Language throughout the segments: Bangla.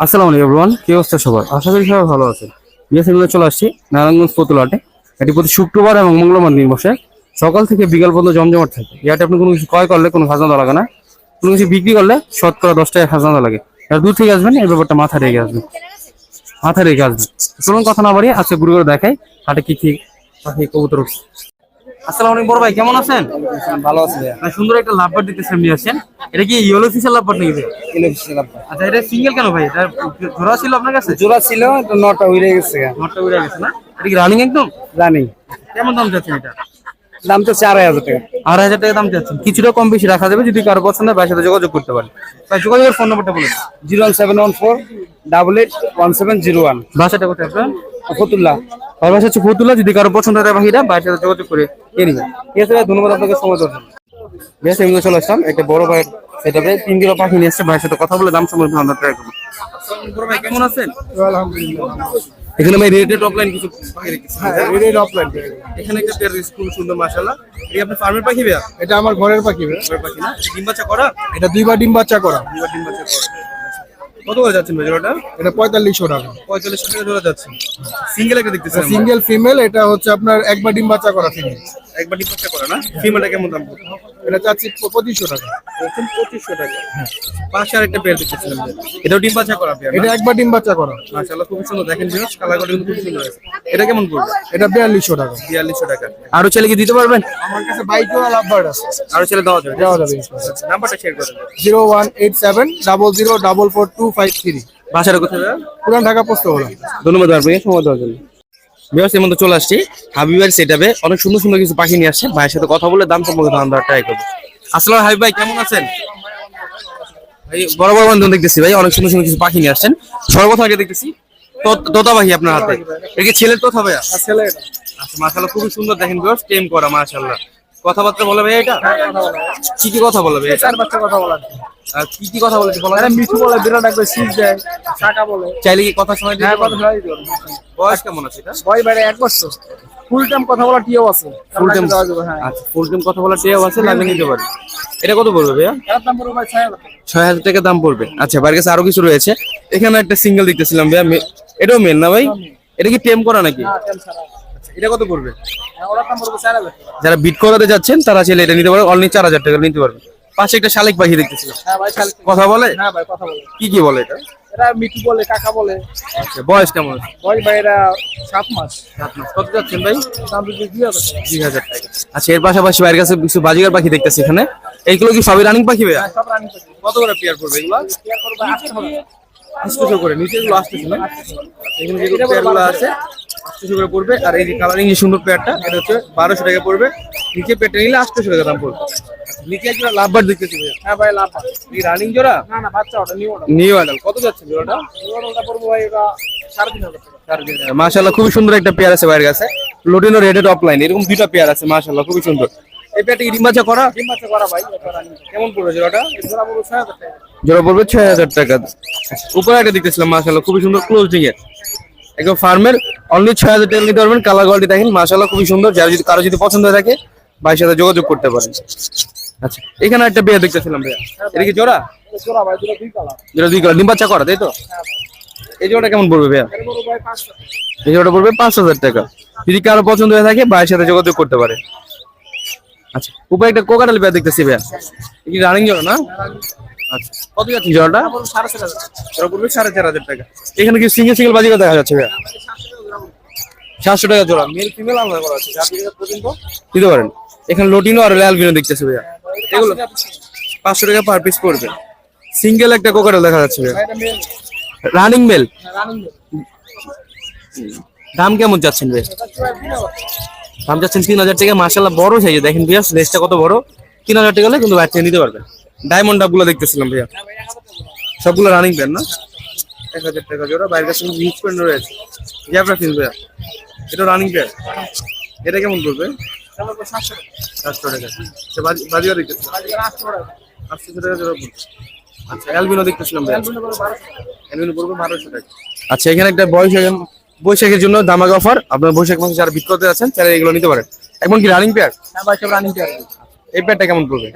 আসসালামু আলাইকুম এভরিওয়ান কি অবস্থা সবার? আশা করি সবাই ভালো আছেন। বিএস চলে আসছি, নারায়ণগঞ্জ পতুলাটে এটি প্রতি শুক্রবার এবং মঙ্গলবার দিন বসে সকাল থেকে বিকাল পর্যন্ত জমজমাট থাকে। ইয়াতে আপনি কোনো কিছু ক্রয় করলে কোনো খাজনা লাগে না। কোনো কিছু বিক্রি করলে শতকরা দশ টাকা খাজনা লাগে। আর দূর থেকে আসবেন, এই ব্যাপারটা মাথা রেখে আসবেন। মাথা রেখে আসবেন। চলুন কথা না বাড়িয়ে আজকে ঘুরে ঘুরে দেখাই হাটে কি কি পাখি, কবুতর আসসালামু আলাইকুম বড় ভাই কেমন আছেন? ভালো আছে ভাই, সুন্দর একটা লাভবার আসছেন এটা কি ইয়েলো ফিশার লাভবার নাকি ভাই? ইলেকট্রিশিয়ান আপনার আচ্ছা এটা সিঙ্গেল কেন ভাই? এটা জোড়া ছিল আপনার কাছে? জোড়া ছিল নটা উড়ে গেছে। নটটা উড়ে গেছে না? এটা কি রানিং একদম? জানি কেমন দাম এটা? দাম তো চার হাজার টাকা। আড়াই হাজার টাকা দাম চাচ্ছেন। কিছুটা কম বেশি রাখা যাবে যদি কারও পছন্দ হয় সাথে যোগাযোগ করতে পারেন। ভাই যোগাযোগের ফোন নাম্বারটা বলুন। Zero one seven one four double eight one seven zero one. ভাষাটা কোথায় আপনার? ফতুল্লাহ ভাষা হচ্ছে ফতুল্লা যদি কারও পছন্দ হয় বাকিরা ভাইয়ের সাথে যোগাযোগ করে নিয়ে নেবেন ঠিক আছে ধন্যবাদ আপনাকে সময় দেওয়ার জন্য। বেশ এগুলো চলে আসলাম। একটা বড় ভাইয়ের সেটাতে তিন কিলো পাখি নিয়ে এসছে ভাইয়ের সাথে কথা বলে দাম সম্পর্কে আমরা ট্রাই করব। কেমন আছেন? এখানে ভাই রেটেড অফলাইন কিছু পাখি রেখেছি এখানে একটা পেয়ার স্কুল সুন্দর মাশাআল্লাহ। এই ফার্মের পাখি ভাইয়া? এটা আমার ঘরের পাখি। ফার্মের পাখি না? ডিম বাচ্চা করা? এটা দুইবার ডিম বাচ্চা করা। দুবার ডিম বাচ্চা করা। কত করে যাচ্ছেন জোড়াটা? এটা পঁয়তাল্লিশশো টাকা। পঁয়তাল্লিশ টাকা জোড়া যাচ্ছে। সিঙ্গেল একটা দেখতেছেন সিঙ্গেল ফিমেল এটা হচ্ছে আপনার একবার ডিম বাচ্চা করা ফিমেল একবার ডিম বাচ্চা করা না? ফিমেলটা কেমন দাম? এটা চাচ্ছি পঁচিশশো টাকা। এখন পঁচিশশো টাকা। পাশে আরেকটা পেয়ার দেখতেছিলাম। এটাও ডিম বাচ্চা করা পেয়ার এটা একবার ডিম বাচ্চা করা। মাশাআল্লাহ খুব সুন্দর। দেখেন জিনিস কালার করে খুব সুন্দর আছে এটা কেমন পড়বে? এটা বিয়াল্লিশশো টাকা। বিয়াল্লিশশো টাকা। আরও ছেলে কি দিতে পারবেন? আমার কাছে বাইকও লাভবার্ড আছে। আরও ছেলে দেওয়া যাবে। দেওয়া যাবে নাম্বারটা শেয়ার করে দেবেন zero one eight seven double zero double four two five three বাসাটা কোথায় পুরান ঢাকা পোস্ত ধন্যবাদ আপনাকে সময় দেওয়ার জন্য। বিয়ার্স মধ্যে চলে আসছি। হাবিবের সেটাবে অনেক সুন্দর সুন্দর কিছু পাখি নিয়ে আসছে। ভাইয়ের সাথে কথা বলে দাম সম্পর্কে দাম দেওয়ার ট্রাই করব। আসসালাম হাবিব ভাই কেমন আছেন? ভাই বড় বড় দেখতেছি ভাই অনেক সুন্দর সুন্দর কিছু পাখি নিয়ে আসছেন। সর্বপ্রথম আগে দেখতেছি। তো- তোতা পাখি আপনার হাতে। এটা কি ছেলের তোতা ভাইয়া? ছেলে আচ্ছা খুবই সুন্দর দেখেন টেম করা মাশাআল্লাহ। কথাবার্তা বলে ভাই এটা? কি কি কথা বলে ভাই চার বাচ্চা কথা বলা আর কি কি কথা বলা। মিঠু বলে বিরাট একবার শীষ দেয় টাকা বলে। চাইলে কি কথা শোনা হ্যাঁ দিতে কথা পারবেন? শোনাই বয়স কেমন আছে এটা? ভয় বাইরে এক বছর। ফুল টাইম কথা বলা টিও আছে। ফুল টাইম যাবে হ্যাঁ। আচ্ছা ফুল টাইম কথা বলা টেও আছে নিতে পারি। এটা কত পড়বে ভাইয়া? ছয় হাজার টাকা। দাম পড়বে। আচ্ছা কাছে আরও কিছু রয়েছে। এখানে একটা সিঙ্গেল দেখতেছিলাম ভাইয়া এটাও মেল না ভাই? এটা কি টেম করা নাকি? হ্যাঁ। এটা কত পড়বে? হ্যাঁ। যারা বিট করাতে যাচ্ছেন তারা চাইলে এটা নিতে পারে অনলি চার হাজার টাকা নিতে পারবে পাশে একটা শালিক পাখি দেখতেছিলাম। হ্যাঁ। কথা বলে? হ্যাঁ ভাই কথা বলে কি কি বলে এটা? এরা বলে কাকা বলে। আচ্ছা, বয়স কেমন? আছে ভাই এরা সাত মাস। সাত মাস। কত যাচ্ছেন ভাই? দাম দুই হাজার টাকা। আচ্ছা এর পাশাপাশি কাছে কিছু বাজিগার পাখি দেখতেছি এখানে। এইগুলো কি সবই রানিং পাখি ভাইয়া? সব রানি পাখি। কত করে পেয়ার এগুলো? করবে আটশো টাকা। আটশোশো করে আসতেছে না? এখানে যে পেয়ারগুলো আছে আটশোশো করে পড়বে। আর এই যে কালারিং যে সুন্দর পেয়ারটা এটা হচ্ছে বারোশো টাকা পড়বে। নিচে পেয়ারটা নিলে আটশোশো টাকা দাম পড়বে। আচ্ছা, নিচে একটা লাভবার দেখতেছি হ্যাঁ ভাই এই রানিং জোড়া? না না বাচ্চা ওটা নিউ ওটা। নিউ অ্যাডাল কত যাচ্ছে জোড়াটা নিউ ওটা পড়বে ভাই ওটা সাড়ে তিন হাজার টাকা। মাশাআল্লাহ খুবই সুন্দর একটা পেয়ার আছে বাইরের কাছে। লোডিনো রেডেড অফলাইন এরকম দুইটা পেয়ার আছে মাশাআল্লাহ খুবই সুন্দর। এই পেয়ারটা কি করা? ডিম করা ভাই কেমন পড়বে জোড়াটা? জোড়া পড়বে ছয় হাজার টাকা। জোড়া পড়বে ছয় হাজার টাকা। উপরে একটা দেখতেছিলাম মাশাআল্লাহ খুবই সুন্দর ক্লোজিং এর একদম ফার্মের অনলি ছয় হাজার টাকা নিতে পারবেন। কালার কোয়ালিটি দেখেন মাশাআল্লাহ খুবই সুন্দর। যার যদি কারও যদি পছন্দ হয়ে থাকে ভাইয়ের সাথে যোগাযোগ করতে পারেন। আচ্ছা এখানে একটা পেয়ার দেখতেছিলাম ভাইয়া। এটা কি জোড়া? এটা জোড়া ভাই দুটো দুই কালার। যেটা দুই কালার। ডিম বাচ্চা করা তাই তো? হ্যাঁ এই জোড়াটা কেমন পড়বে ভাইয়া। এই জোড়াটা পড়বে পাঁচ হাজার টাকা। যদি কারও পছন্দ হয়ে থাকে ভাইয়ের সাথে যোগাযোগ করতে পারে। আচ্ছা উপরে একটা কোকাটাল পেয়ার দেখতেছি ভাইয়া। কি রানিং জোড়া না? আচ্ছা কত যাচ্ছে জোড়াটা পড়বে সাড়ে চার হাজার টাকা। এখানে কি সিঙ্গেল সিঙ্গেল বাজিকা দেখা যাচ্ছে ভাইয়া? সাতশো টাকা জোড়া মেল ফিমেল আলাদা করা আছে। দিতে পারেন। এখানে লোটিনো আর ল্যালবিনো দেখতেছে ভাইয়া। এগুলো পাঁচশো টাকা পার পিস পড়বে। সিঙ্গেল একটা কোকাটাল দেখা যাচ্ছে ভাইয়া। Running male. দাম কেমন যাচ্ছেন ভাই দাম যাচ্ছেন তিন হাজার টাকা মাসাল্লাহ বড় সাইজে দেখেন ভাইয়া লেজটা কত বড়। তিন হাজার টাকা কিন্তু বাচ্চা নিতে পারবেন ডায়মন্ড ডাবগুলো দেখতেছিলাম ভাইয়া। সবগুলো রানিং প্যান না? এক হাজার টাকা জোড়া। বাইরের কাছে ইউজ প্যান্ট রয়েছে। জ্যাবরা ফিল ভাইয়া? এটা রানিং প্যান এটা কেমন এটা সাতশো টাকা। চারশো টাকা বাজিও দেখতেছি ভাই আটশো টাকা। জোড়া আচ্ছা অ্যালবিনো দেখতেছিলাম ভাইয়া। অ্যালবিনো পড়বে বারোশো। টাকা। আচ্ছা এখানে একটা বৈশাখ বৈশাখের জন্য দামাগ অফার আপনার বৈশাখ মাসে যারা বিক্রি করতে যাচ্ছেন তারা এগুলো নিতে পারেন। এখন কি রানিং পেয়ার হ্যাঁ ভাই সব রানিং পেয়ার এই প্যাডটা কেমন পড়বে?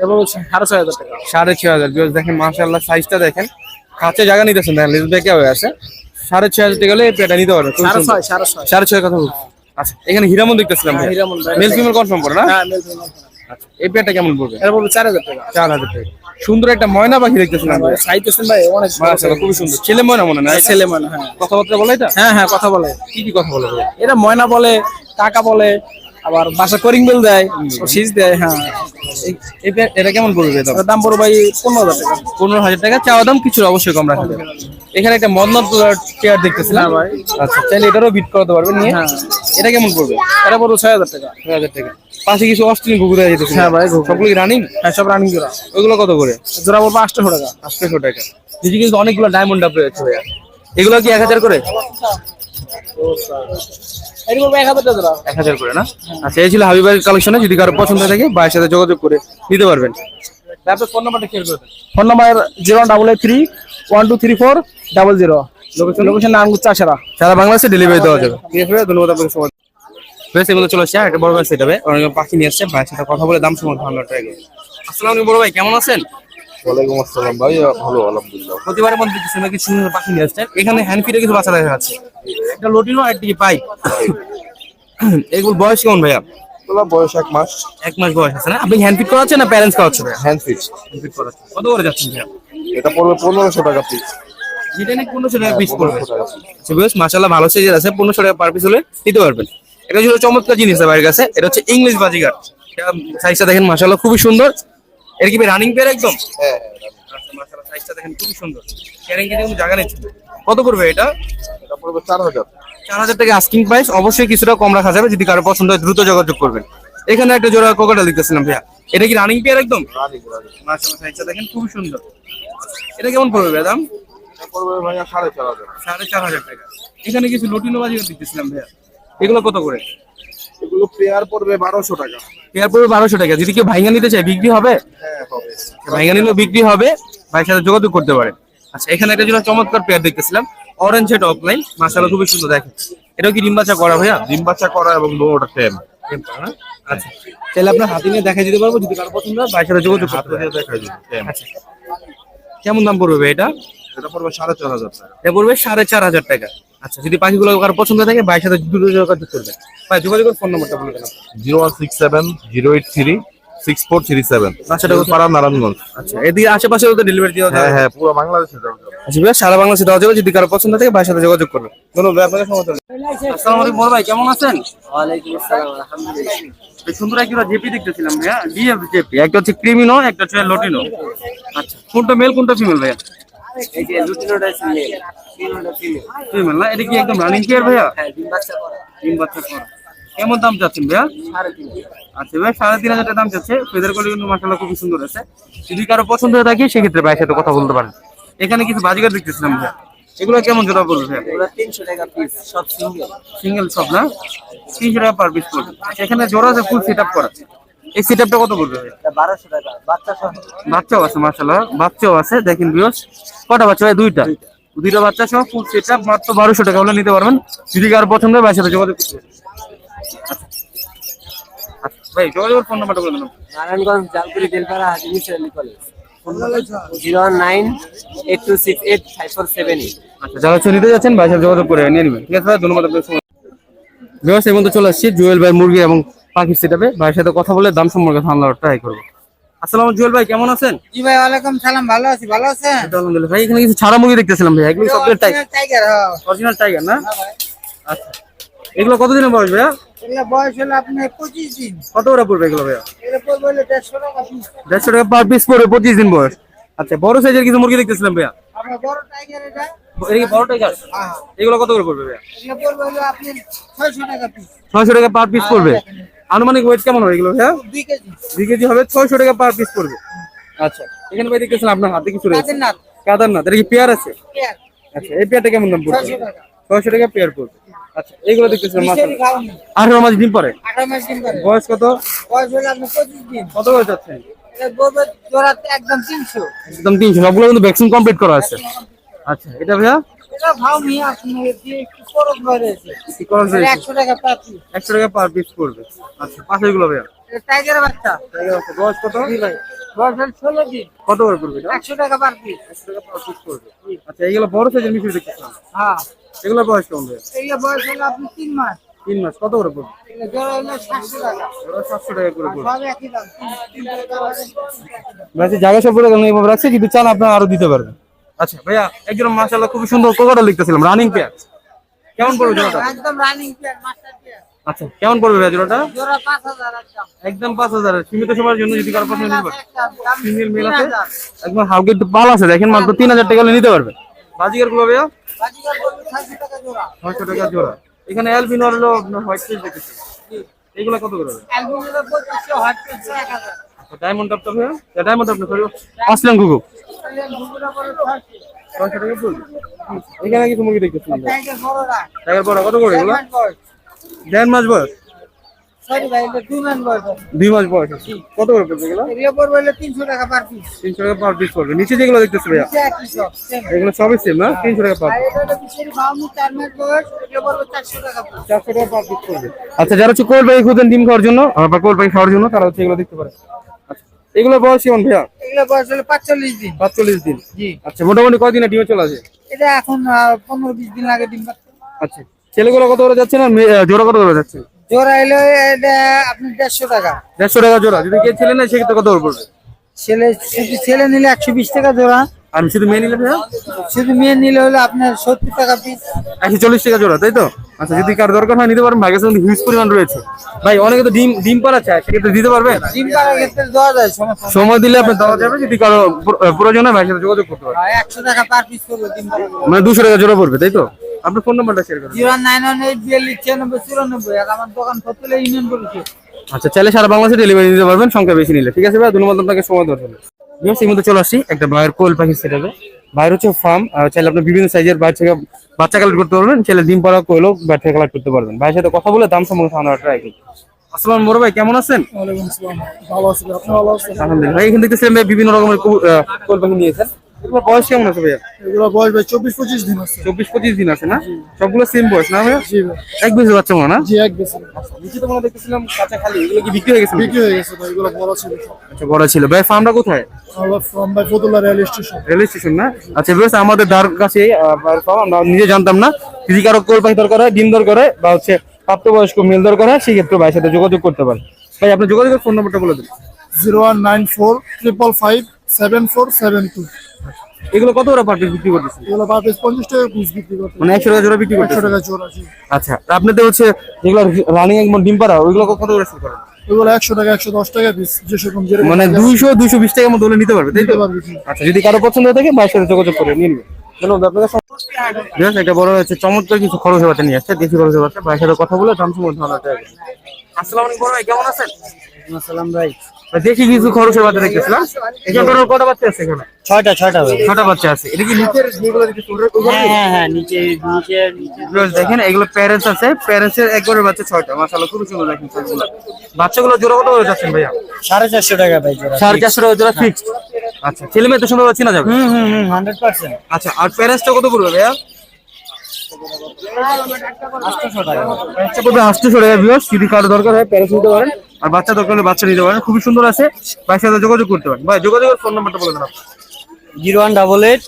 সাড়ে ছয় হাজার টাকা। সাড়ে ছয় হাজার। দেখেন মাশাআল্লাহ সাইজটা দেখেন। কাছে জায়গা নিতেছেন দেখেন লিজু দেখে হয়ে আছে? সাড়ে ছয় হাজার টাকা হলে এই পেয়ারটা নিতে পারবেন। সাড়ে। ছয় কথা বলছি। আচ্ছা এখানে হীরামন দেখতেছিলাম। মেল ফিমেল কনফার্ম করে না? হ্যাঁ মেল ফিমেল আচ্ছা। এই পেয়ারটা কেমন পড়বে? এর বলব চার হাজার টাকা। চার হাজার টাকা। সুন্দর একটা ময়না পাখি দেখতেছিলাম ভাই চাইতেছেন ভাই অনেক মাশাআল্লাহ খুবই সুন্দর। ছেলে ময়না মনে না? ছেলে মানে হ্যাঁ। কথাবার্তা বলে এটা? হ্যাঁ হ্যাঁ কথা বলে। কি কি কথা বলে? এরা ময়না বলে কাকা বলে আবার বাসা করিং বিল দেয় শীষ দেয় হ্যাঁ। এটা কেমন পড়বে দাম বড় ভাই পনেরো হাজার টাকা। পনেরো হাজার টাকা। চাওয়া দাম কিছু অবশ্যই কম রাখা যাবে। এখানে একটা মদনাথ চেয়ার দেখতেছিলাম হ্যাঁ ভাই। আচ্ছা চাইলে এটারও বিট করাতে পারবেন নিয়ে। হ্যাঁ। এটা কেমন পড়বে? এটা বড় ছয় হাজার টাকা। ছয় হাজার টাকা। পাশে কিছু অস্ট্রেলিয়ান ঘুঘু দেওয়া যেতেছে হ্যাঁ ভাই, সবগুলো রানিং হ্যাঁ সব রানিং জোড়া। ওইগুলো কত করে? জোড়া বলব আটশো টাকা। আটশোশো টাকা। নিজে কিন্তু অনেকগুলো ডায়মন্ড আপ রয়েছে ভাইয়া। এগুলো কি এক হাজার করে? এক হাজার না? আচ্ছা এই ছিল হাবিবের কালেকশনে যদি কারও পছন্দ থাকে ভাইয়ের সাথে যোগাযোগ করে নিতে পারবেন। তারপর ফোন নাম্বারটা শেয়ার করে phone number zero double eight three one two three four double zero location সারা বাংলাদেশে ডেলিভারি দেওয়া যাবে। ঠিক আছে ধন্যবাদ আপনাকে বেশ এগুলো চলে আসছে একটা বড় ভাই সেটা অনেক পাখি নিয়ে আসছে ভাইয়ের সাথে কথা বলে দাম সময় ভালো টাকা আসসালামু আলাইকুম বড় ভাই কেমন আছেন? ওয়ালাইকুম আসসালাম ভাই ভালো আলহামদুলিল্লাহ। প্রতিবারের মধ্যে কিছু না কিছু পাখি নিয়ে আসছেন এখানে হ্যান্ড ফিটে কিছু বাচ্চা দেখা যাচ্ছে। একটা লটিনো আর একটি পাইপ এগুলো বয়স কেমন ভাইয়া? বয়স এক মাস। এক মাস বয়স আছে না? আপনি হ্যান্ড ফিট করাচ্ছেন না প্যারেন্টস করাচ্ছেন? ভাইয়া হ্যান্ড ফিট হ্যান্ড ফিট করাচ্ছেন। কত করে যাচ্ছেন ভাইয়া? এটা পড়বে পনেরোশো টাকা পিস যেটা নাকি পনেরোশো টাকা পিস পড়বে। টাকা piece। আচ্ছা মাসাল্লাহ ভালো সাইজের আছে। পনেরোশো টাকা পার পিস হলে নিতে পারবেন। এটা ছিল চমৎকার জিনিস ভাইয়ের কাছে। এটা হচ্ছে ইংলিশ বাজিগার। সাইজটা দেখেন মাসাল্লাহ খুবই সুন্দর। এর কি রানিং পেয়ার একদম? হ্যাঁ আচ্ছা সাইজটা দেখেন খুবই সুন্দর। ক্যারিং কিন্তু কোনো জায়গা নিচ্ছে কত পড়বে এটা? এটা পড়বে টাকা আস্কিং প্রাইস অবশ্যই কিছুটা কম রাখা যাবে যদি কারও পছন্দ হয় দ্রুত যোগাযোগ করবেন। এখানে একটা জোড়া কোকাটা দেখতেছিলাম ভাইয়া। এটা কি রানিং পেয়ার একদম? সাইজটা দেখেন খুবই সুন্দর। এটা কেমন পড়বে ভাইয়া দাম? পড়বে ভাইয়া টাকা। এখানে কিছু লটিনো বাজিও দেখতেছিলাম ভাইয়া। এগুলো কত করে? এগুলো পেয়ার পড়বে বারোশো টাকা। পেয়ার পড়বে বারোশো টাকা। যদি কেউ ভাইঙ্গা নিতে চায় বিক্রি হবে? হ্যাঁ হবে। ভাইঙ্গা নিলেও বিক্রি হবে ভাইয়ের সাথে যোগাযোগ করতে পারে। আচ্ছা এখানে একটা জন্য চমৎকার পেয়ার দেখতেছিলাম অরেঞ্জ হেড অফলাইন মাসালা খুবই সুন্দর দেখেন। এটাও কি ডিম বাচ্চা করা ভাইয়া? ডিম বাচ্চা করা এবং ওটা টেম? আচ্ছা তাহলে আপনার হাতে নিয়ে দেখা দিতে পারব যদি কারও পছন্দ হয় ভাইয়ের সাথে যোগাযোগ করতে পারে দেখাই দিন আচ্ছা কেমন দাম পড়বে ভাই এটা? এটা পড়বে সাড়ে চার হাজার টাকা। এটা পড়বে সাড়ে চার হাজার টাকা। আচ্ছা যদি পাখিগুলো কারও পছন্দ থাকে ভাইয়ের সাথে দ্রুত যোগাযোগ করবে ভাই যোগাযোগের ফোন নাম্বারটা বলে দেন। Zero one six seven zero eight three six four three seven? পাড়া নারায়ণগঞ্জ। আচ্ছা এদিকে আশেপাশে তো ডেলিভারি দেওয়া হ্যাঁ হ্যাঁ পুরো বাংলাদেশে আচ্ছা ভাই সারা বাংলাদেশে দেওয়া যাবে। যদি কারও পছন্দ থাকে ভাইয়ের সাথে যোগাযোগ করবে ধন্যবাদ আপনাকে সময় আসসালামু আলাইকুম বড় ভাই কেমন আছেন? ওয়ালাইকুম আসসালাম আলহামদুলিল্লাহ। সুন্দর একটা জেপি দেখতেছিলাম ভাইয়া। ডিএফ জেপি একটা হচ্ছে ক্রিমিনো একটা হচ্ছে লটিনো। আচ্ছা কোনটা মেল কোনটা ফিমেল ভাইয়া? এই যে লুটিনোটা সিঙ্গেল ফিমেলটা ফিমেল ফিমেল না এটা কি একদম রানিং কেয়ার ভাইয়া? হ্যাঁ ডিম বাচ্চা করা। তিন বাচ্চা করা। কেমন দাম চাচ্ছেন ভাইয়া? আচ্ছা ভাই সাড়ে তিন হাজার দাম চাচ্ছে। ফেদার কোয়ালিটি কিন্তু মাসাল্লাহ খুবই সুন্দর আছে। যদি কারও পছন্দ হয়ে থাকে সেক্ষেত্রে ভাইয়ের সাথে কথা বলতে পারেন। এখানে কিছু বাজিকার দেখতেছিলাম ভাইয়া। এগুলো কেমন জোড়া পড়বে ভাইয়া? এগুলো তিনশো টাকা পিস সব সিঙ্গেল সিঙ্গেল সব না? তিনশো টাকা পার পিস পড়বে। আচ্ছা, এখানে জোড়া আছে ফুল সেট আপ করা এই সেট আপটা কত পড়বে টাকা। বাচ্চা সহ। বাচ্চাও আছে মার্শাল্লাহ বাচ্চাও আছে দেখেন বিয়স কটা বাচ্চা ভাই? দুইটা। দুইটা। বাচ্চা সহ ফুল সেট আপ মাত্র বারোশো টাকা হলে নিতে পারবেন। যদি কারও পছন্দ হয় সাথে যোগাযোগ করতে। আচ্ছা। ভাই যোগাযোগের ফোন নাম্বারটা বলে দিলাম Narayanganj Haji college zero nine eight two six eight five four seven আচ্ছা যারা হচ্ছে নিতে যাচ্ছেন সাথে যোগাযোগ করে নিয়ে নেবেন। ঠিক আছে ধন্যবাদ আপনার সময়। চলে আসছি। জুয়েল ভাই মুরগি এবং পাখি সেটাপে ভাইয়ের সাথে কথা বলে দাম সম্পর্কে ট্রাই করব। আসসালাম জুয়েল ভাই কেমন আছেন? জি ভাই ওয়ালাইকুম সালাম ভালো আছি ভালো আছেন? আলহামদুলিল্লাহ। ভাই এখানে কিছু ছাড়া মুরগি দেখতেছিলাম ভাই এগুলো সব টাইগার টাইগার হ্যাঁ। অরিজিনাল টাইগার না? আচ্ছা। এগুলো কতদিনের বয়স ভাইয়া? এগুলো বয়স হলো আপনার পঁচিশ দিন। কত করে পড়বে এগুলো ভাইয়া? এগুলো পড়বে হলো দেড়শো টাকা দেড়শো টাকা পার পিস পড়বে পঁচিশ দিন বয়স। আচ্ছা বড় সাইজের কিছু মুরগি দেখতেছিলাম ভাইয়া? বড় টাইগার এটা। হ্যাঁ। এগুলো কত করে পড়বে ভাইয়া? পড়বে আপনার ছয়শো টাকা পিস ছয়শো টাকা পার পিস পড়বে। আনুমানিক ওয়েট কেমন হবে এগুলো ভাইয়া? দুই কেজি। দুই কেজি হবে ছয়শো টাকা পার পিস পড়বে। আচ্ছা। এখানে ভাই দেখতেছিলাম আপনার হাতে কিছু রয়েছে। কাদের নাথ কাদারনাথ এটা কি পেয়ার আছে? পেয়ার। আচ্ছা এই পেয়ারটা কেমন দাম পড়বে? ছয়শো টাকা। পেয়ার পড়বে। আচ্ছা এইগুলো মাছ মিশরি আঠারো মাস দিন পরে? বয়স কত? বয়স হলো আপনার পঁচিশ দিন। কত পড়বে জোড়াতে একদম তিনশো। একদম তিনশো। সবগুলো কিন্তু ভ্যাকসিন কমপ্লিট করা আছে। আচ্ছা এটা ভাইয়া? এটা ভাও নিয়ে আসুন একটু খরচ রয়েছে কি খরচ এটা হয়েছে? টাকা পার পিস একশো টাকা পার পিস পড়বে আচ্ছা পাশে এগুলো ভাইয়া টাইগারের বাচ্চা বয়স কত জি ভাই বয়স হলো ষোলো দিন কত করে পড়বে এটা একশো টাকা পার পিস আচ্ছা এগুলো বড় সাইজের মিশরি দেখতেছিলাম হ্যাঁ এগুলো বয়স কেমন ভাইয়া এইগুলো বয়স হলো আপনি তিন মাস তিন মাস কত করে পড়বে জায়গা সব রাখছে যদি চান আপনার আরও দিতে পারবেন আচ্ছা ভাইয়া একজন মাশাআল্লাহ খুব সুন্দর কোকাটা লিখতেছিলাম রানিং পেয়ার কেমন পড়বে জোড়াটা? একদম রানিং পেয়ার মাস্টার পেয়ার আচ্ছা কেমন পড়বে ভাইয়া জোড়াটা? জোড়া পাঁচ হাজার একদম একদম পাঁচ হাজার। সীমিত সময়ের জন্য যদি কারও পছন্দ দাম সিঙ্গেল মেল আছে। একদম একটু পাল আছে দেখেন মাত্র তিন হাজার টাকা হলে নিতে পারবে। বাজিকারগুলো ভাইয়া? বাজিকার বলবে ছয়শো টাকা জোড়া। ছয়শো টাকা জোড়া। এখানে অ্যালবিনো হলো হোয়াইট দেখেছি এগুলো কত করে পঁচিশশো হট পিস এক হাজার। ডায়মন্ড আপটা ভাইয়া? ডায়মন্ড আপটা সরি আসলাম গুগু টাকা এখানে কিছু মুরগি দেখতেছি টাকার পড়া কত করে এগুলো? দেড় মাস বয়স? সরি ভাই এটা দুই বয়স দুই মাস বয়স কত করে পড়বে এগুলো? এগুলো পড়বে হলো তিনশো টাকা পার পিস তিনশো টাকা পার পিস পড়বে। নিচে যেগুলো দেখতেছি ভাইয়া। এগুলো সবই সেম না? তিনশো টাকা পার চারশো টাকা পার পিস পড়বে। আচ্ছা যারা হচ্ছে কোল পাখি খুঁজেন ডিম খাওয়ার জন্য বা কোল বাইক খাওয়ার জন্য তারা হচ্ছে এগুলো দেখতে পারে। এগুলো বয়স কেমন ভাইয়া? এগুলো বয়স হলো পাঁচচল্লিশ দিন। পাঁচচল্লিশ দিন। জি। আচ্ছা মোটামুটি কয়দিনে ডিমে চলে আসে? এটা এখন পনেরো বিশ দিন আগে ডিম আচ্ছা ছেলেগুলো কত করে যাচ্ছে না জোড়া কত করে যাচ্ছে? জোড়া এলো এটা আপনি দেড়শো টাকা। দেড়শো টাকা জোড়া যদি কে ছেলে নেয় সেক্ষেত্রে কত পড়বে? ছেলে ছেলে নিলে একশো বিশ টাকা জোড়া। আর শুধু মেয়ে নিলে শুধু মেয়ে নিলে হলো আপনার সত্তর টাকা পিস একশো চল্লিশ টাকা জোড়া তাই তো? আচ্ছা যদি কার দরকার হয় নিতে পারেন ভাগের সঙ্গে হিউজ পরিমাণ রয়েছে। ভাই অনেকে তো ডিম ডিম পাড়া চায় সেক্ষেত্রে দিতে পারবেন ডিম পাড়ার ক্ষেত্রে দেওয়া যায় সময় দিলে আপনি দেওয়া যাবে যদি কারও প্রয়োজন হয় ভাইয়ের সাথে যোগাযোগ করতে পারেন একশো টাকা পার পিস করব ডিম মানে দুশো টাকা জোড়া পড়বে তাই তো? আপনার ফোন নাম্বারটা শেয়ার করুন। জিরো নাইন ওয়ান এইট বিয়াল্লিশ ছিয়ানব্বই চুরানব্বই আমার দোকান ফতুলে ইউনিয়ন পরিষদ আচ্ছা চাইলে সারা বাংলাদেশে ডেলিভারি দিতে পারবেন সংখ্যা বেশি নিলে। ঠিক আছে ভাই ধন্যবাদ আপনাকে সময় দেওয়ার জন্য। বিয়ার্স, এই মধ্যে চলে আসি একটা ভাইয়ের কোল পাখি সেটাবে ভাইয়ের হচ্ছে ফার্ম চাইলে আপনি বিভিন্ন সাইজের বাইর থেকে বাচ্চা কালেক্ট করতে পারবেন চাইলে ডিম পাড়া কোয়েলও বাইর থেকে কালেক্ট করতে পারবেন। ভাইয়ের সাথে কথা বলে দাম সম্পর্কে আমরা ট্রাই করি। আসসালাম বড় ভাই কেমন আছেন? আলহামদুলিল্লাহ। ভাই এখান থেকে ভাই বিভিন্ন রকমের কোল পাখি নিয়েছেন। এগুলো বয়স কেমন আছে ভাইয়া? এগুলো বয়স ভাই চব্বিশ পঁচিশ দিন আছে। চব্বিশ পঁচিশ দিন আছে না? সবগুলো সেম বয়স না ভাইয়া? জি এক বছর বাচ্চা মনে না? জি এক বেশি নিচে তো মনে দেখতেছিলাম কাঁচা খালি। এগুলো কি বিক্রি হয়ে গেছে বিক্রি হয়ে গেছে ভাই এগুলো বড় ছিল আচ্ছা বড় ছিল। ভাই ফার্মটা কোথায়? ফ্রম ভাই Fatullah rail station rail station না? আচ্ছা বেশ আমাদের দ্বার কাছে আমরা নিজে জানতাম না। যদি কারও কোল পাখি দরকার হয় ডিম দরকার হয় বা হচ্ছে প্রাপ্তবয়স্ক মেল দরকার হয় সেক্ষেত্রে ভাইয়ের সাথে যোগাযোগ করতে পারেন ভাই আপনার যোগাযোগের ফোন নম্বরটা বলে দিন। Zero one nine four triple five seven four seven two এগুলো কত করে পার পিস বিক্রি করতেছে এগুলো পার পিস পঞ্চাশ টাকা পিস বিক্রি করতে মানে একশো টাকা জোড়া বিক্রি একশো করতেছে টাকা জোড়া জি। আচ্ছা আপনাদের হচ্ছে যেগুলো রানিং একদম ডিম পাড়া ওইগুলো কত করে সেল করেন? এগুলো একশো টাকা পিস মানে টাকার হলে নিতে পারবে তাই তো? নিতে পারবে জি। আচ্ছা যদি কারও পছন্দ হয়ে থাকে ভাইয়ের সাথে যোগাযোগ করে নিয়ে নেবে ধন্যবাদ আপনাকে বেশ একটা বড় হচ্ছে চমৎকার কিছু খরচ বাচ্চা নিয়ে আসছে দেশি খরচ বাচ্চা ভাইয়ের সাথে কথা বলে দাম সম্বন্ধে। আসসালামু আলাইকুম ভাই কেমন আছেন? সালাম ভাই ভাই, দেখি কিছু খরচের বাচ্চা দেখতেছিলাম এখানে কটা বাচ্চা আছে এখানে? ছয়টা ছয়টা ছটা বাচ্চা আছে। এটা কি নিচের হ্যাঁ হ্যাঁ হ্যাঁ নিচে নিচে নিচে। দেখেন এগুলো প্যারেন্টস আছে। প্যারেন্টস এর একবারের বাচ্চা ছয়টা। মাশাআল্লাহ খুবই সুন্দর দেখেন বাচ্চাগুলো জোড়া কত করে যাচ্ছেন ভাইয়া? সাড়ে চারশো টাকা ভাই জোড়া। সাড়ে চারশো টাকা জোড়া ফিক্সড আচ্ছা ছেলে মেয়ে তো সুন্দর চেনা যাবে। হুম হুম হুম হান্ড্রেড পার্সেন্ট আচ্ছা আর প্যারেন্টসটা কত পড়বে ভাইয়া? আটশো টাকা। পড়বে টাকা যদি কারও দরকার হয় প্যারেন্টস নিতে পারেন। আর বাচ্চা দরকার হলে বাচ্চা নিতে পারেন। খুবই সুন্দর আছে। ভাইয়ের সাথে যোগাযোগ করতে পারেন। ভাই যোগাযোগের ফোন নাম্বারটা বলে দেন আপনি। Zero one double eight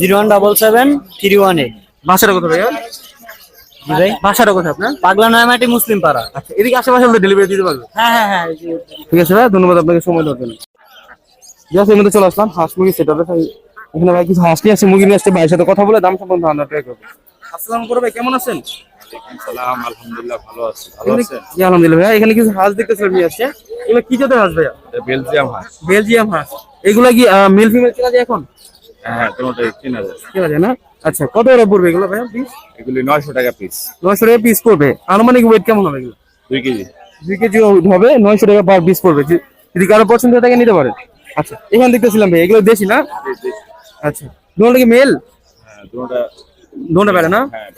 zero one double seven three one eight. বাসাটা কোথায় ভাইয়া? ভাই। বাসাটা কোথায় আপনার? পাগলা নয়মাটি মুসলিম পাড়া। আচ্ছা এদিকে আশেপাশে আমরা ডেলিভারি দিতে পারব। হ্যাঁ হ্যাঁ হ্যাঁ ঠিক আছে ভাই ধন্যবাদ আপনাকে সময় দেওয়ার জন্য। জাস্ট এর মধ্যে চলে আসলাম হাঁস মুরগি সেটা ভাই এখানে ভাই কিছু হাঁস নিয়ে আসছে মুরগি নিয়ে আসছে ভাইয়ের সাথে কথা বলে দাম সম্বন্ধে ধারণা ট্রাই করব আসসালাম করো ভাই কেমন আছেন? সালাম আলহামদুলিল্লাহ ভালো আছি। ভালো এখানে- আছেন? জি, আলহামদুলিল্লাহ। ভাই এখানে কিছু হাঁস দেখতেছিলাম নিয়ে আসছে এগুলো কি জাতের হাঁস ভাইয়া? বেলজিয়াম হাঁস। বেলজিয়াম হাঁস। এগুলা কি মেল ফিমেল চেনা যায় এখন? হ্যাঁ কোনোটাই চেনা যায় চেনা যায় না? আচ্ছা কত করে পড়বে এগুলো ভাইয়া পিস এগুলি নয়শো টাকা পিস নয়শো টাকা পিস পড়বে। আনুমানিক ওয়েট কেমন হবে এগুলো? দুই কেজি। দুই কেজি হবে নয়শো টাকা পার পিস পড়বে। যদি কারও পছন্দ হয় তাকে নিতে পারেন। আচ্ছা এখানে দেখতেছিলাম ভাই এগুলো দেশি না? আচ্ছা দুটো কি মেল হ্যাঁ দুটো বেড়ে না? হ্যাঁ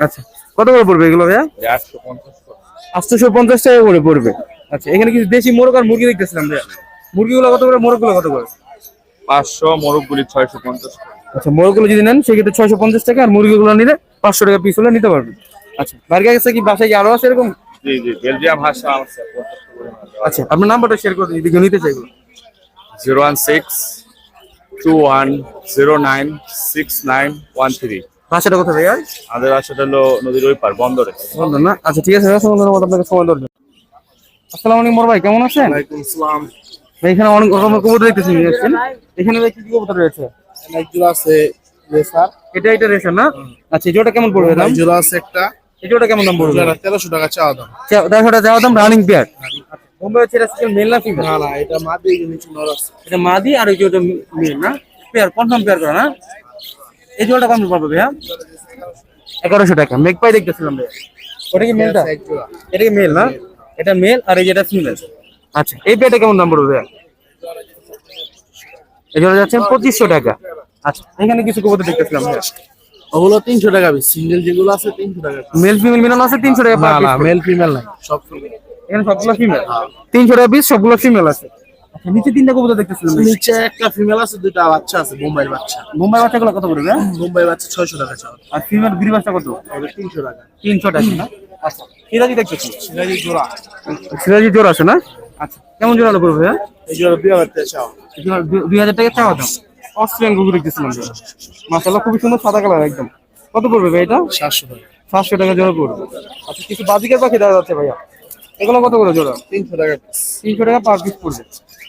আচ্ছা। কত করে পড়বে এগুলো ভাইয়া? আটশো পঞ্চাশ আটশোশো পঞ্চাশ টাকা করে পড়বে। আচ্ছা এখানে কিছু দেশি মোরগ আর মুরগি দেখতেছিলাম ভাইয়া? মুরগিগুলো কত করে মোরগ মোরগগুলো কত করে? পাঁচশো মোরগগুলি ছয়শো পঞ্চাশ আচ্ছা মোরগগুলো যদি নেন সেক্ষেত্রে ছয়শো পঞ্চাশ টাকা আর মুরগিগুলো নিলে পাঁচশো টাকা পিস হলে নিতে পারবেন। আচ্ছা বাড়ির কাছে কি বাসায় কি আরও আছে এরকম? জি জি বেলজিয়াম হাঁস আছে। পঞ্চাশ আচ্ছা আপনার নাম্বারটা শেয়ার করে দিন যদি নিতে চাইব। Zero one six two one zero nine six nine one three. বাসাটা কোথায় ভাইয়া? আমাদের বাসাটা হলো নদীর ওই পার বন্দরে। বলবেন না? আচ্ছা ঠিক আছে ধন্যবাদ আপনাকে সময় জন্য। আসসালামু আলাইকুম বড় ভাই কেমন আছেন? ভাই এখানে অনেক রকমের কবুতর দেখতেছি নিয়ে এসেছেন এখানে ভাই কি কি কবুতর রয়েছে? অনেকগুলো আছে রেসার। এটা এটা রেশন না? আচ্ছা এই জোড়া কেমন পড়বে দাম? জোড়া আছে একটা। এই জোড়া কেমন দাম পড়বে? তেরোশো টাকা চাওয়া দাম। দেড়শোটা যাওয়া দাম রানিং পেয়ার বোম্বে হচ্ছে এটা মেল না ফিমেল না না এটা মা দিয়ে নিচে নর আছে। এটা মাদি আর ওই যে ওটা মেল না? পেয়ার কনফার্ম পেয়ার করা না? এই জোড়াটা কম পাবো ভাইয়া? এগারোশো টাকা। মেঘ পাই দেখতেছিলাম ভাইয়া। ওটা কি মেলটা? এটা কি মেল না? এটা মেল আর এই যেটা ফিমেল। আচ্ছা এই পেয়ারটা কেমন দাম পড়বে ভাইয়া? এই জোড়া যাচ্ছে পঁচিশশো টাকা। আচ্ছা এখানে কিছু কবুতর দেখতেছিলাম ভাইয়া। ওগুলো তিনশো টাকা পিস। সিঙ্গেল যেগুলো আছে তিনশো টাকা মেল ফিমেল মিলানো আছে তিনশো টাকা না না মেল ফিমেল নাই। সব। এখানে সবগুলো ফিমেল তিনশো টাকা পিস সবগুলো ফিমেল আছে। নিচে তিনটা কবুতর দেখতেছিলাম নিচে একটা ফিমেল আছে দুটা বাচ্চা আছে বোম্বাইয়ের বাচ্চা। মুম্বাই বাচ্চাগুলো কত পড়বে হ্যাঁ? বোম্বাই বাচ্চা ছয়শো টাকা চাওয়া। আর ফিমেল গিরি বাচ্চা কত? তিনশো টাকা। তিনশো টাকা না? আচ্ছা সিরাজি দেখতেছি। সিরাজি জোড়া। সিরাজি জোর আছে না? আচ্ছা কেমন জোড়ালো পড়বে হ্যাঁ এই জোড়া দুই হাজার টাকা জোড়া দু- দুই হাজার টাকা চাওয়া দাম। অস্ট্রেলিয়ান গুগু দেখতেছিলাম মাসাল্লাহ খুবই সুন্দর সাদা কালার একদম। কত পড়বে ভাই এটা? সাতশো টাকা। সাতশো টাকা জোড়া পড়বে। আচ্ছা কিছু বাজিকের পাখি দেওয়া যাচ্ছে ভাইয়া। এগুলো কত করে জোড়া? তিনশো টাকা তিনশো টাকা পার পিস পড়বে।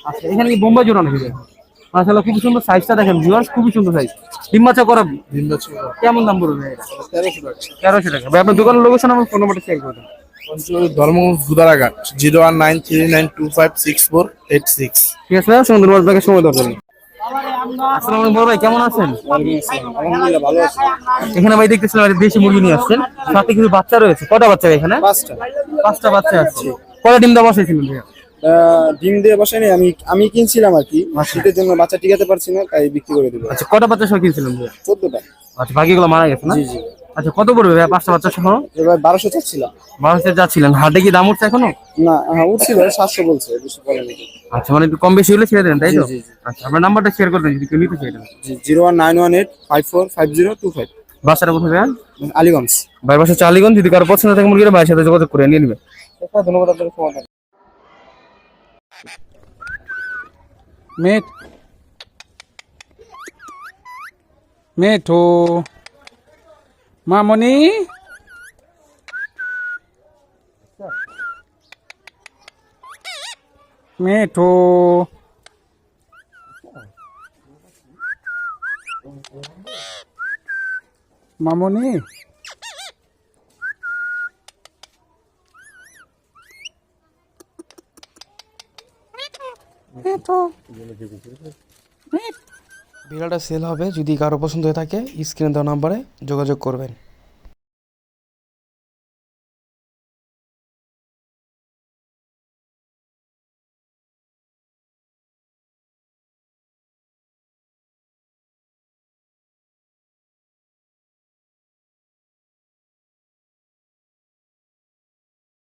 আচ্ছা এখানে কি বোম্বাই জোড়া নাকি? মাসাল্লাহ খুবই সুন্দর সাইজটা দেখেন ভিউয়ার্স খুবই সুন্দর সাইজ ডিম বাচ্চা করা ছিল কেমন দাম পড়বে? এটা তেরোশো টাকা। তেরোশো টাকা। ভাই আপনার দোকানের লোকেশন আমার ফোন নাম্বারটা শেয়ার করে দেন। Dharmaganj Gudaraghat zero one nine three nine two five six four eight six. ঠিক আছে ভাই সুন্দর আপনাকে সময় আসসালামু আলাইকুম বড় ভাই কেমন আছেন? আলহামদুলিল্লাহ ভালো আছে। এখানে ভাই দেখতেছিলাম একটা দেশি মুরগি নিয়ে আসছেন সাথে কিছু বাচ্চা রয়েছে। কটা বাচ্চা এখানে? পাঁচটা। পাঁচটা বাচ্চা আছে। কটা ডিম দেওয়া বসাইছিলেন ডিম দিয়ে বসাইনি আমি আমি কিনছিলাম আর কি। শীতের জন্য বাচ্চা টিকাতে পারছি না তাই বিক্রি করে দিবো। আচ্ছা কটা বাচ্চা সহ কিনছিলেন ভাইয়া? চোদ্দটা। আচ্ছা বাকিগুলো মারা গেছে না? আচ্ছা কত পড়বে ভাইয়া পাঁচটা বাচ্চা সহ? এবার বারোশো চাচ্ছিলাম। বাংলাদেশে যাচ্ছিলেন। হাটে কি দাম উঠছে এখনও? না হ্যাঁ উঠছিল সাতশো বলছে বেশি বলে নাকি আচ্ছা মানে একটু কম বেশি হলে ছেড়ে দেন তাই তো? জি, জি। আচ্ছা আপনার নাম্বারটা শেয়ার করে দেন যদি কেউ নিতে চাই। Zero one nine one eight five four five zero two five. বাচ্চাটা কোথায় ভাইয়া? আলিগঞ্জ। ভাই বাসা চালিগঞ্জ যদি কারও পছন্দ থাকে মুরগিটা ভাইয়ের সাথে যোগাযোগ করে নিয়ে নেবে ধন্যবাদ আপনাকে সময় দেওয়ার জন্য। মেট মেঠো মেঠো বিড়ালটা সেল হবে যদি কারও পছন্দ হয়ে থাকে স্ক্রিনে দেওয়া নাম্বারে যোগাযোগ করবেন।